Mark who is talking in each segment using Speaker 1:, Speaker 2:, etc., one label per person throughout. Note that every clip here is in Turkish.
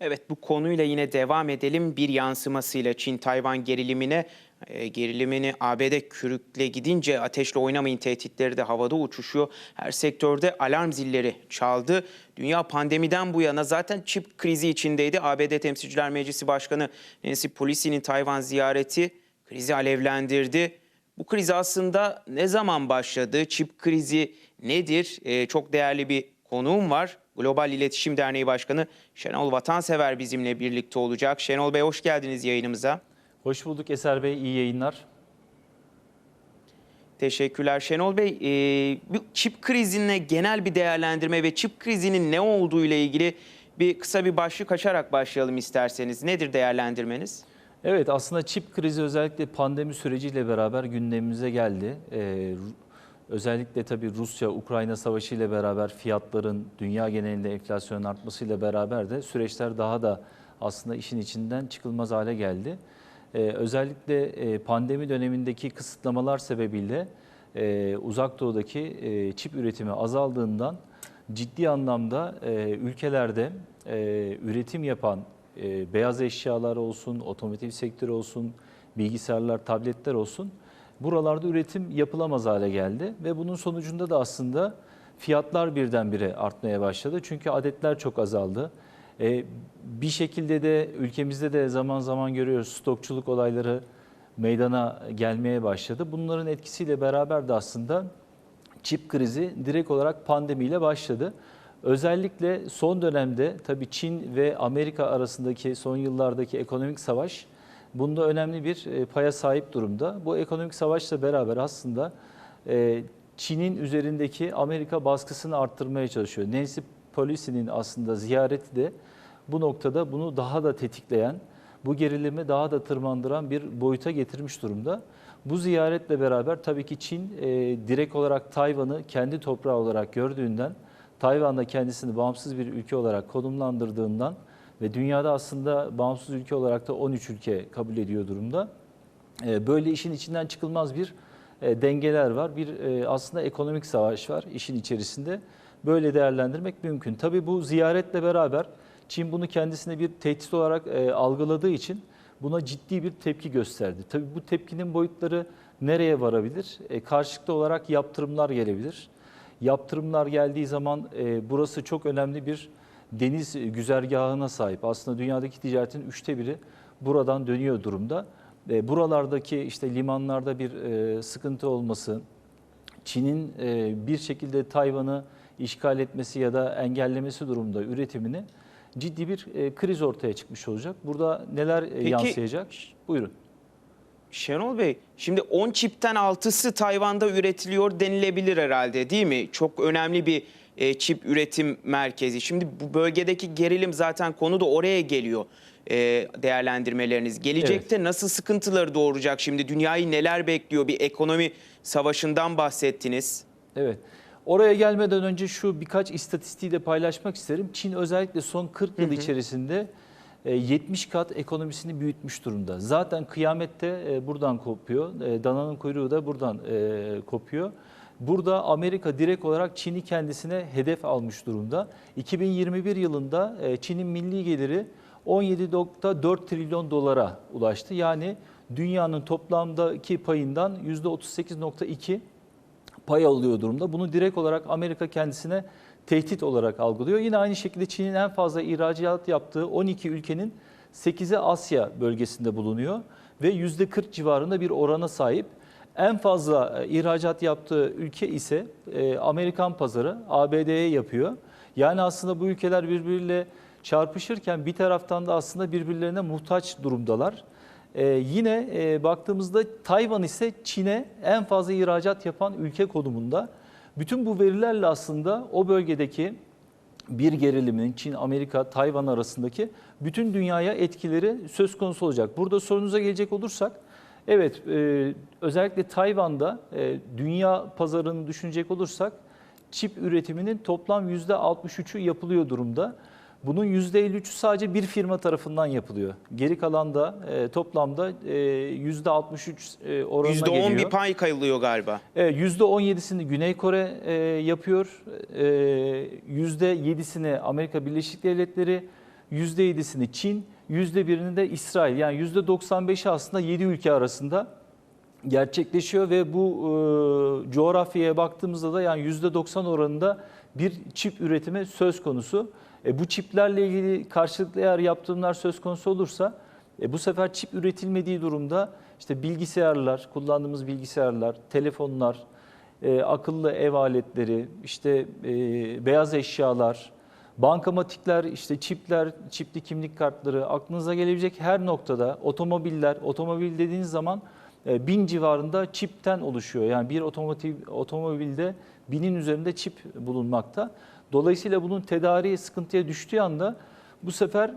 Speaker 1: Evet bu konuyla yine devam edelim. Bir yansımasıyla Çin-Tayvan gerilimine e, gerilimini ABD kürükle gidince ateşle oynamayın tehditleri de havada uçuşuyor. Her sektörde alarm zilleri çaldı. Dünya pandemiden bu yana zaten çip krizi içindeydi. ABD Temsilciler Meclisi Başkanı Nancy Pelosi'nin Tayvan ziyareti krizi alevlendirdi. Bu kriz aslında ne zaman başladı? Çip krizi nedir? E, çok değerli bir konuğum var. Global İletişim Derneği Başkanı Şenol Vatansever bizimle birlikte olacak. Şenol Bey hoş geldiniz yayınımıza.
Speaker 2: Hoş bulduk Eser Bey, iyi yayınlar.
Speaker 1: Teşekkürler Şenol Bey. E, bu çip krizine genel bir değerlendirme ve çip krizinin ne olduğu ile ilgili bir kısa bir başlık açarak başlayalım isterseniz. Nedir değerlendirmeniz?
Speaker 2: Evet aslında çip krizi özellikle pandemi süreciyle beraber gündemimize geldi. Ee, özellikle tabii Rusya-Ukrayna savaşı ile beraber fiyatların dünya genelinde enflasyonun artmasıyla beraber de süreçler daha da aslında işin içinden çıkılmaz hale geldi. Ee, özellikle e, pandemi dönemindeki kısıtlamalar sebebiyle e, uzak doğudaki e, çip üretimi azaldığından ciddi anlamda e, ülkelerde e, üretim yapan e, beyaz eşyalar olsun, otomotiv sektörü olsun, bilgisayarlar, tabletler olsun buralarda üretim yapılamaz hale geldi ve bunun sonucunda da aslında fiyatlar birdenbire artmaya başladı. Çünkü adetler çok azaldı. E, bir şekilde de ülkemizde de zaman zaman görüyoruz stokçuluk olayları meydana gelmeye başladı. Bunların etkisiyle beraber de aslında çip krizi direkt olarak pandemiyle başladı. Özellikle son dönemde tabii Çin ve Amerika arasındaki son yıllardaki ekonomik savaş bunda önemli bir e, paya sahip durumda. Bu ekonomik savaşla beraber aslında e, Çin'in üzerindeki Amerika baskısını arttırmaya çalışıyor. Nancy Pelosi'nin aslında ziyareti de bu noktada bunu daha da tetikleyen, bu gerilimi daha da tırmandıran bir boyuta getirmiş durumda. Bu ziyaretle beraber tabii ki Çin e, direkt olarak Tayvan'ı kendi toprağı olarak gördüğünden, Tayvan'da kendisini bağımsız bir ülke olarak konumlandırdığından ve dünyada aslında bağımsız ülke olarak da 13 ülke kabul ediyor durumda. E, böyle işin içinden çıkılmaz bir e, dengeler var. Bir e, aslında ekonomik savaş var işin içerisinde. Böyle değerlendirmek mümkün. Tabii bu ziyaretle beraber Çin bunu kendisine bir tehdit olarak e, algıladığı için buna ciddi bir tepki gösterdi. Tabii bu tepkinin boyutları nereye varabilir? E, karşılıklı olarak yaptırımlar gelebilir. Yaptırımlar geldiği zaman burası çok önemli bir deniz güzergahına sahip. Aslında dünyadaki ticaretin üçte biri buradan dönüyor durumda. E, buralardaki işte limanlarda bir e, sıkıntı olması, Çin'in e, bir şekilde Tayvan'ı işgal etmesi ya da engellemesi durumda üretimini ciddi bir e, kriz ortaya çıkmış olacak. Burada neler e,
Speaker 1: Peki-
Speaker 2: yansıyacak? Buyurun.
Speaker 1: Şenol Bey, şimdi 10 çipten 6'sı Tayvan'da üretiliyor denilebilir herhalde değil mi? Çok önemli bir e, çip üretim merkezi. Şimdi bu bölgedeki gerilim zaten konu da oraya geliyor e, değerlendirmeleriniz. Gelecekte nasıl sıkıntıları doğuracak şimdi? Dünyayı neler bekliyor? Bir ekonomi savaşından bahsettiniz.
Speaker 2: Evet. Oraya gelmeden önce şu birkaç istatistiği de paylaşmak isterim. Çin özellikle son 40 yıl içerisinde e, 70 kat ekonomisini büyütmüş durumda. Zaten kıyamette e, buradan kopuyor. E, Dananın kuyruğu da buradan e, kopuyor. Burada Amerika direkt olarak Çin'i kendisine hedef almış durumda. 2021 yılında e, Çin'in milli geliri 17.4 trilyon dolara ulaştı. Yani dünyanın toplamdaki payından %38.2 pay alıyor durumda. Bunu direkt olarak Amerika kendisine tehdit olarak algılıyor. Yine aynı şekilde Çin'in en fazla ihracat yaptığı 12 ülkenin 8'i Asya bölgesinde bulunuyor ve %40 civarında bir orana sahip. En fazla e, ihracat yaptığı ülke ise e, Amerikan pazarı, ABD'ye yapıyor. Yani aslında bu ülkeler birbiriyle çarpışırken bir taraftan da aslında birbirlerine muhtaç durumdalar. Ee, yine e, baktığımızda Tayvan ise Çin'e en fazla ihracat yapan ülke konumunda. Bütün bu verilerle aslında o bölgedeki bir gerilimin Çin, Amerika, Tayvan arasındaki bütün dünyaya etkileri söz konusu olacak. Burada sorunuza gelecek olursak, evet e, özellikle Tayvan'da e, dünya pazarını düşünecek olursak çip üretiminin toplam %63'ü yapılıyor durumda. Bunun %53'ü sadece bir firma tarafından yapılıyor. Geri kalan da e, toplamda e, %63 e, oranına
Speaker 1: %10
Speaker 2: geliyor.
Speaker 1: bir pay kayılıyor galiba.
Speaker 2: Evet, %17'sini Güney Kore e, yapıyor. E, %7'sini Amerika Birleşik Devletleri %7'sini Çin, %1'ini de İsrail. Yani %95'i aslında 7 ülke arasında gerçekleşiyor ve bu e, coğrafyaya baktığımızda da yani %90 oranında bir çip üretimi söz konusu. E, bu çiplerle ilgili karşılıklı eğer yaptırımlar söz konusu olursa e, bu sefer çip üretilmediği durumda işte bilgisayarlar, kullandığımız bilgisayarlar, telefonlar, e, akıllı ev aletleri, işte e, beyaz eşyalar, bankamatikler, işte çipler, çipli kimlik kartları, aklınıza gelebilecek her noktada otomobiller, otomobil dediğiniz zaman e, bin civarında çipten oluşuyor. Yani bir otomotiv, otomobilde binin üzerinde çip bulunmakta. Dolayısıyla bunun tedariği sıkıntıya düştüğü anda bu sefer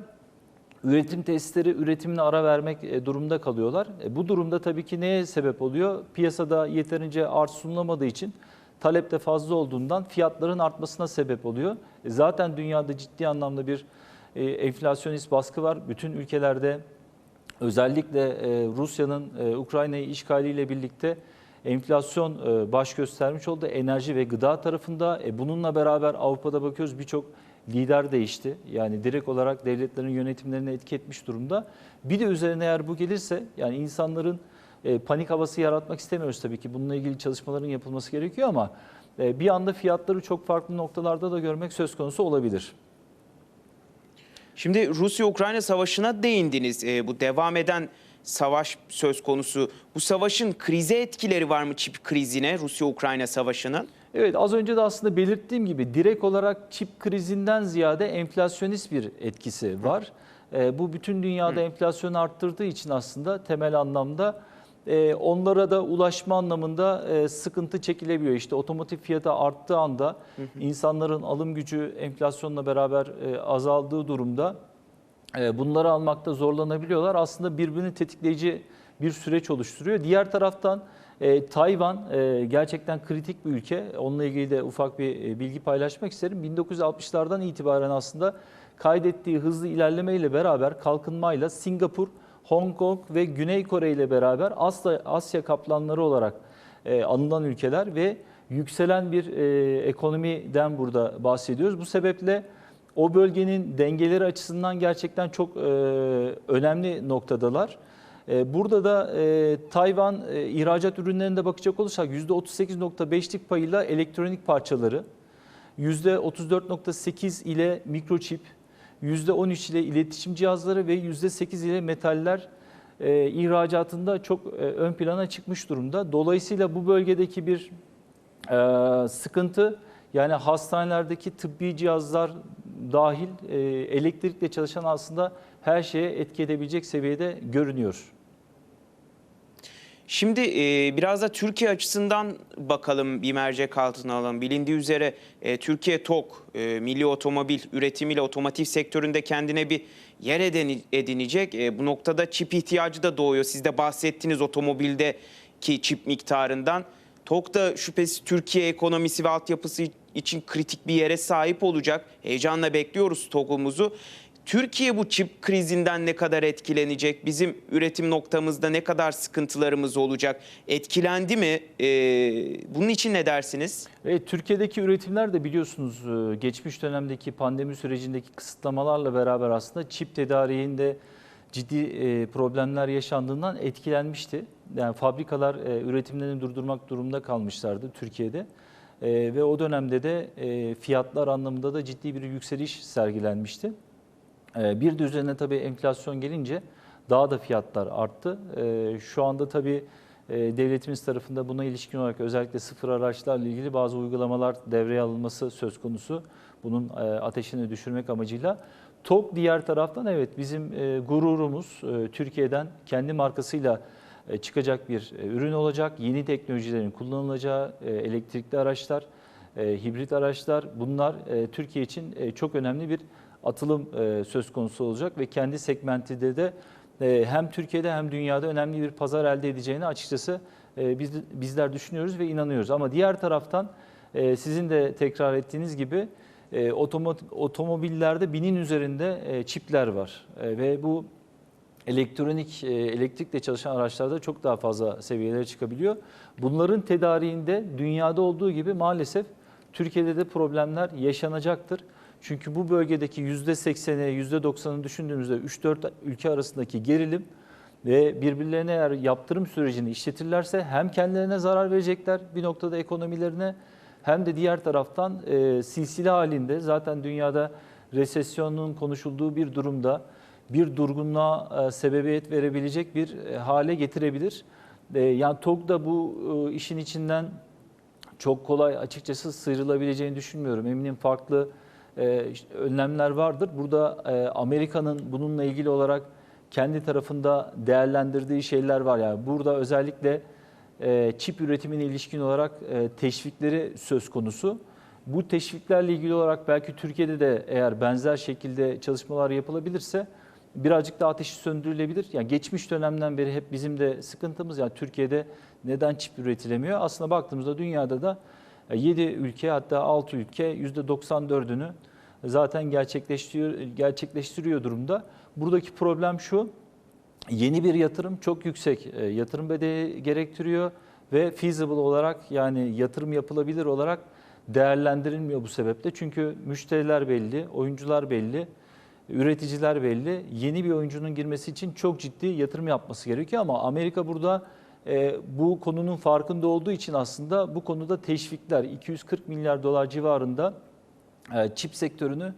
Speaker 2: üretim tesisleri üretimine ara vermek e, durumunda kalıyorlar. E, Bu durumda tabii ki neye sebep oluyor? Piyasada yeterince arz sunulamadığı için talep de fazla olduğundan fiyatların artmasına sebep oluyor. E, Zaten dünyada ciddi anlamda bir e, enflasyonist baskı var. Bütün ülkelerde özellikle e, Rusya'nın Ukrayna'yı işgaliyle birlikte enflasyon baş göstermiş oldu enerji ve gıda tarafında. Bununla beraber Avrupa'da bakıyoruz birçok lider değişti. Yani direkt olarak devletlerin yönetimlerine etki etmiş durumda. Bir de üzerine eğer bu gelirse yani insanların e, panik havası yaratmak istemiyoruz tabii ki. Bununla ilgili çalışmaların yapılması gerekiyor ama e, bir anda fiyatları çok farklı noktalarda da görmek söz konusu olabilir.
Speaker 1: Şimdi Rusya-Ukrayna savaşına değindiniz. Ee, bu devam eden savaş söz konusu. Bu savaşın krize etkileri var mı çip krizine Rusya-Ukrayna savaşının?
Speaker 2: Evet az önce de aslında belirttiğim gibi direkt olarak çip krizinden ziyade enflasyonist bir etkisi var. Ee, bu bütün dünyada enflasyonu arttırdığı için aslında temel anlamda e, onlara da ulaşma anlamında e, sıkıntı çekilebiliyor. İşte otomotiv fiyatı arttığı anda insanların alım gücü enflasyonla beraber e, azaldığı durumda e, bunları almakta zorlanabiliyorlar. Aslında birbirini tetikleyici bir süreç oluşturuyor. Diğer taraftan e, Tayvan e, gerçekten kritik bir ülke. Onunla ilgili de ufak bir e, bilgi paylaşmak isterim. 1960'lardan itibaren aslında kaydettiği hızlı ilerlemeyle beraber kalkınmayla Singapur, Hong Kong ve Güney Kore ile beraber Asya, Asya kaplanları olarak e, anılan ülkeler ve yükselen bir e, ekonomiden burada bahsediyoruz. Bu sebeple o bölgenin dengeleri açısından gerçekten çok e, önemli noktadalar. E, burada da e, Tayvan e, ihracat ürünlerinde bakacak olursak %38.5'lik payıyla elektronik parçaları, %34.8 ile mikroçip, %13 ile iletişim cihazları ve %8 ile metaller e, ihracatında çok e, ön plana çıkmış durumda. Dolayısıyla bu bölgedeki bir e, sıkıntı yani hastanelerdeki tıbbi cihazlar dahil e, elektrikle çalışan aslında her şeye etki edebilecek seviyede görünüyor.
Speaker 1: Şimdi e, biraz da Türkiye açısından bakalım bir mercek altına alalım. Bilindiği üzere e, Türkiye TOK, e, milli otomobil üretimiyle otomotiv sektöründe kendine bir yer edinecek. E, bu noktada çip ihtiyacı da doğuyor. Siz de bahsettiniz otomobildeki çip miktarından. TOK da şüphesiz Türkiye ekonomisi ve altyapısı için kritik bir yere sahip olacak. Heyecanla bekliyoruz TOK'umuzu. Türkiye bu çip krizinden ne kadar etkilenecek? Bizim üretim noktamızda ne kadar sıkıntılarımız olacak? Etkilendi mi? Ee, bunun için ne dersiniz?
Speaker 2: Evet, Türkiye'deki üretimler de biliyorsunuz e, geçmiş dönemdeki pandemi sürecindeki kısıtlamalarla beraber aslında çip tedariğinde ciddi e, problemler yaşandığından etkilenmişti. Yani fabrikalar e, üretimlerini durdurmak durumunda kalmışlardı Türkiye'de. E, Ve o dönemde de e, fiyatlar anlamında da ciddi bir yükseliş sergilenmişti. E, Bir de üzerine tabii enflasyon gelince daha da fiyatlar arttı. E, Şu anda tabii e, devletimiz tarafında buna ilişkin olarak özellikle sıfır araçlarla ilgili bazı uygulamalar devreye alınması söz konusu. Bunun e, ateşini düşürmek amacıyla. TOK diğer taraftan evet bizim e, gururumuz Türkiye'den kendi markasıyla çıkacak bir ürün olacak. Yeni teknolojilerin kullanılacağı elektrikli araçlar, hibrit araçlar bunlar Türkiye için çok önemli bir atılım e, söz konusu olacak ve kendi segmentinde de e, hem Türkiye'de hem dünyada önemli bir pazar elde edeceğini açıkçası e, biz, bizler düşünüyoruz ve inanıyoruz. Ama diğer taraftan sizin de tekrar ettiğiniz gibi e, otomo- otomobillerde binin üzerinde çipler var ve bu elektronik, elektrikle çalışan araçlarda çok daha fazla seviyelere çıkabiliyor. Bunların tedariğinde dünyada olduğu gibi maalesef Türkiye'de de problemler yaşanacaktır. Çünkü bu bölgedeki %80'e, %90'ı düşündüğümüzde 3-4 ülke arasındaki gerilim ve birbirlerine eğer yaptırım sürecini işletirlerse hem kendilerine zarar verecekler bir noktada ekonomilerine hem de diğer taraftan e, silsile halinde zaten dünyada resesyonun konuşulduğu bir durumda bir durgunluğa e, sebebiyet verebilecek bir e, hale getirebilir. E, yani TOG da bu e, işin içinden çok kolay açıkçası sıyrılabileceğini düşünmüyorum. Eminim farklı işte önlemler vardır. Burada e, Amerika'nın bununla ilgili olarak kendi tarafında değerlendirdiği şeyler var. Yani burada özellikle e, çip üretimine ilişkin olarak e, teşvikleri söz konusu. Bu teşviklerle ilgili olarak belki Türkiye'de de eğer benzer şekilde çalışmalar yapılabilirse birazcık daha ateşi söndürülebilir. Yani geçmiş dönemden beri hep bizim de sıkıntımız yani Türkiye'de neden çip üretilemiyor? Aslında baktığımızda dünyada da 7 ülke hatta 6 ülke %94'ünü zaten gerçekleştiriyor, gerçekleştiriyor durumda. Buradaki problem şu, yeni bir yatırım çok yüksek e, yatırım bedeli gerektiriyor ve feasible olarak yani yatırım yapılabilir olarak değerlendirilmiyor bu sebeple. Çünkü müşteriler belli, oyuncular belli, üreticiler belli. Yeni bir oyuncunun girmesi için çok ciddi yatırım yapması gerekiyor ama Amerika burada e, bu konunun farkında olduğu için aslında bu konuda teşvikler 240 milyar dolar civarında e, çip sektörünü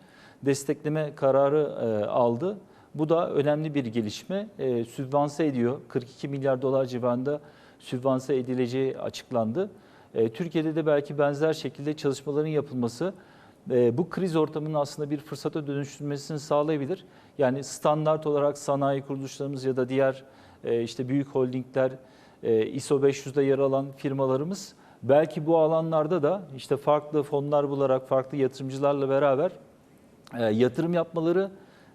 Speaker 2: destekleme kararı e, aldı. Bu da önemli bir gelişme. E, sübvanse ediyor. 42 milyar dolar civarında sübvanse edileceği açıklandı. E, Türkiye'de de belki benzer şekilde çalışmaların yapılması e, bu kriz ortamının aslında bir fırsata dönüştürmesini sağlayabilir. Yani standart olarak sanayi kuruluşlarımız ya da diğer e, işte büyük holdingler, e, ISO 500'de yer alan firmalarımız belki bu alanlarda da işte farklı fonlar bularak farklı yatırımcılarla beraber e, yatırım yapmaları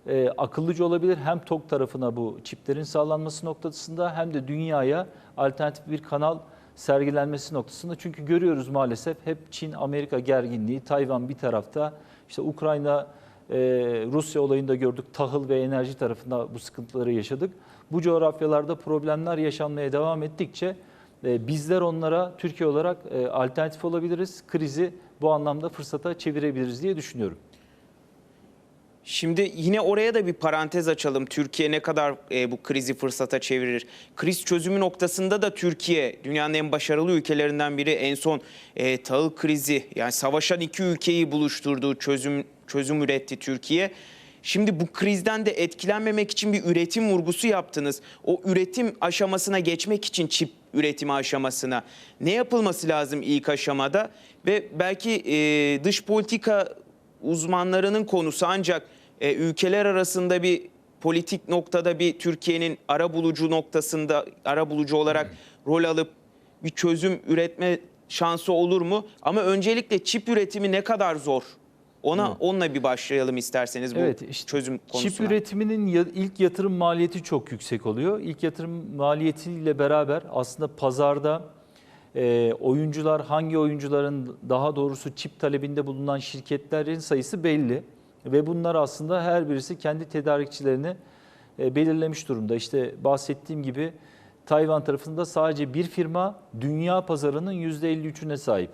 Speaker 2: e, akıllıca olabilir. Hem TOG tarafına bu çiplerin sağlanması noktasında hem de dünyaya alternatif bir kanal sergilenmesi noktasında. Çünkü görüyoruz maalesef hep Çin, Amerika gerginliği, Tayvan bir tarafta, işte Ukrayna, e, Rusya olayında gördük tahıl ve enerji tarafında bu sıkıntıları yaşadık. Bu coğrafyalarda problemler yaşanmaya devam ettikçe e, bizler onlara Türkiye olarak e, alternatif olabiliriz. Krizi bu anlamda fırsata çevirebiliriz diye düşünüyorum.
Speaker 1: Şimdi yine oraya da bir parantez açalım. Türkiye ne kadar e, bu krizi fırsata çevirir? Kriz çözümü noktasında da Türkiye dünyanın en başarılı ülkelerinden biri. En son e, tahıl krizi yani savaşan iki ülkeyi buluşturduğu çözüm çözüm üretti Türkiye. Şimdi bu krizden de etkilenmemek için bir üretim vurgusu yaptınız. O üretim aşamasına geçmek için çip üretimi aşamasına ne yapılması lazım ilk aşamada? Ve belki e, dış politika uzmanlarının konusu ancak e, ülkeler arasında bir politik noktada bir Türkiye'nin ara bulucu noktasında ara bulucu olarak rol alıp bir çözüm üretme şansı olur mu? Ama öncelikle çip üretimi ne kadar zor? Ona onunla bir başlayalım isterseniz bu
Speaker 2: Evet, işte
Speaker 1: çözüm konusuna.
Speaker 2: Çip üretiminin ya- ilk yatırım maliyeti çok yüksek oluyor. İlk yatırım maliyetiyle beraber aslında pazarda e, oyuncular, hangi oyuncuların daha doğrusu çip talebinde bulunan şirketlerin sayısı belli. Ve bunlar aslında her birisi kendi tedarikçilerini e, belirlemiş durumda. İşte bahsettiğim gibi Tayvan tarafında sadece bir firma dünya pazarının %53'üne sahip.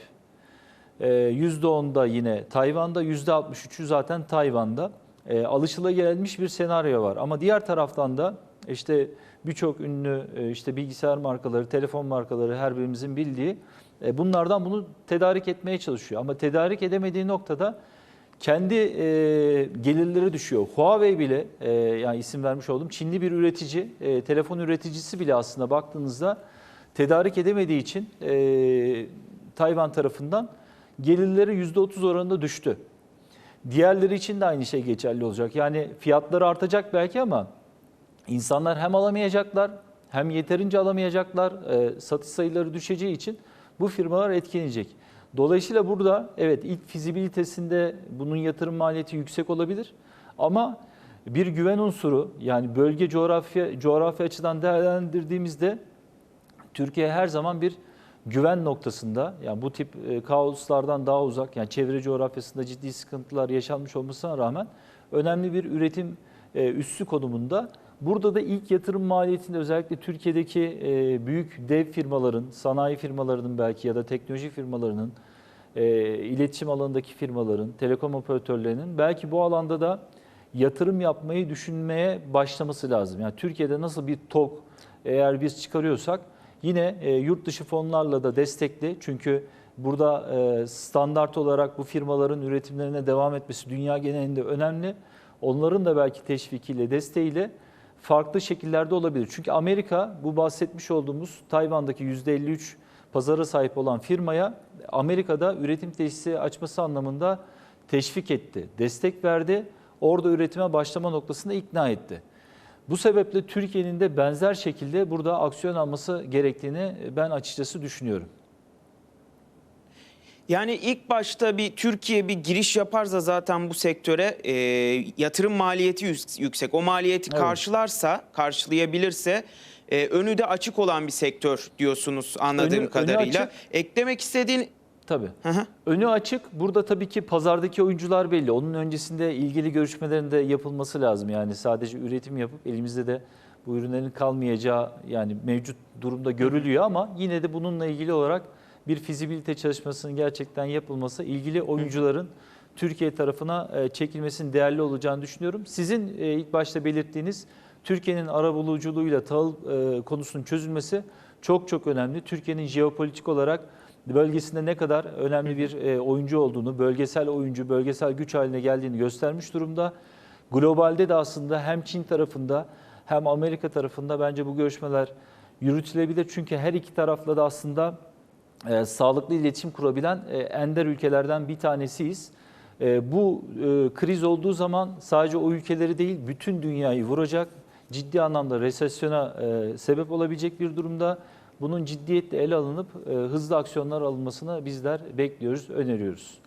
Speaker 2: Ee, %10'da yine Tayvan'da, %63'ü zaten Tayvan'da. Ee, alışılagelmiş bir senaryo var. Ama diğer taraftan da işte birçok ünlü e, işte bilgisayar markaları, telefon markaları her birimizin bildiği e, bunlardan bunu tedarik etmeye çalışıyor. Ama tedarik edemediği noktada kendi e, gelirleri düşüyor. Huawei bile e, yani isim vermiş oldum Çinli bir üretici, e, telefon üreticisi bile aslında baktığınızda tedarik edemediği için e, Tayvan tarafından gelirleri %30 oranında düştü. Diğerleri için de aynı şey geçerli olacak. Yani fiyatları artacak belki ama insanlar hem alamayacaklar hem yeterince alamayacaklar. E, satış sayıları düşeceği için bu firmalar etkilenecek. Dolayısıyla burada evet ilk fizibilitesinde bunun yatırım maliyeti yüksek olabilir ama bir güven unsuru yani bölge coğrafya coğrafya açıdan değerlendirdiğimizde Türkiye her zaman bir güven noktasında yani bu tip e, kaoslardan daha uzak yani çevre coğrafyasında ciddi sıkıntılar yaşanmış olmasına rağmen önemli bir üretim e, üssü konumunda. Burada da ilk yatırım maliyetinde özellikle Türkiye'deki e, büyük dev firmaların, sanayi firmalarının belki ya da teknoloji firmalarının e, iletişim alanındaki firmaların, telekom operatörlerinin belki bu alanda da yatırım yapmayı düşünmeye başlaması lazım. Yani Türkiye'de nasıl bir TOG eğer biz çıkarıyorsak yine e, yurt dışı fonlarla da destekli. Çünkü burada e, standart olarak bu firmaların üretimlerine devam etmesi dünya genelinde önemli. Onların da belki teşvikiyle, desteğiyle farklı şekillerde olabilir. Çünkü Amerika bu bahsetmiş olduğumuz Tayvan'daki %53 pazara sahip olan firmaya Amerika'da üretim tesisi açması anlamında teşvik etti, destek verdi. Orada üretime başlama noktasında ikna etti. Bu sebeple Türkiye'nin de benzer şekilde burada aksiyon alması gerektiğini ben açıkçası düşünüyorum.
Speaker 1: Yani ilk başta bir Türkiye bir giriş yaparsa zaten bu sektöre e, yatırım maliyeti yük- yüksek. O maliyeti
Speaker 2: Evet.
Speaker 1: karşılarsa, karşılayabilirse e, önü de açık olan bir sektör diyorsunuz anladığım
Speaker 2: Önü- önü
Speaker 1: kadarıyla.
Speaker 2: açık.
Speaker 1: Eklemek istediğin
Speaker 2: Tabii.
Speaker 1: Hı hı.
Speaker 2: Önü açık. Burada tabii ki pazardaki oyuncular belli. Onun öncesinde ilgili görüşmelerin de yapılması lazım. Yani sadece üretim yapıp elimizde de bu ürünlerin kalmayacağı yani mevcut durumda görülüyor ama yine de bununla ilgili olarak bir fizibilite çalışmasının gerçekten yapılması ilgili oyuncuların Türkiye tarafına e, çekilmesinin değerli olacağını düşünüyorum. Sizin e, ilk başta belirttiğiniz Türkiye'nin arabuluculuğuyla tahıl e, konusunun çözülmesi çok çok önemli. Türkiye'nin jeopolitik olarak bölgesinde ne kadar önemli bir e, oyuncu olduğunu, bölgesel oyuncu, bölgesel güç haline geldiğini göstermiş durumda. Globalde de aslında hem Çin tarafında hem Amerika tarafında bence bu görüşmeler yürütülebilir. Çünkü her iki tarafla da aslında e, sağlıklı iletişim kurabilen e, ender ülkelerden bir tanesiyiz. E, bu e, kriz olduğu zaman sadece o ülkeleri değil bütün dünyayı vuracak, ciddi anlamda resesyona e, sebep olabilecek bir durumda. Bunun ciddiyetle ele alınıp e, hızlı aksiyonlar alınmasını bizler bekliyoruz, öneriyoruz.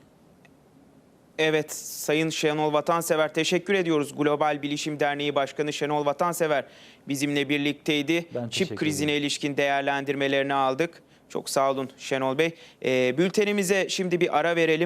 Speaker 1: Evet Sayın Şenol Vatansever teşekkür ediyoruz. Global Bilişim Derneği Başkanı Şenol Vatansever bizimle birlikteydi.
Speaker 2: Ben
Speaker 1: Çip krizine
Speaker 2: ederim.
Speaker 1: ilişkin değerlendirmelerini aldık. Çok sağ olun Şenol Bey. Ee, bültenimize şimdi bir ara verelim.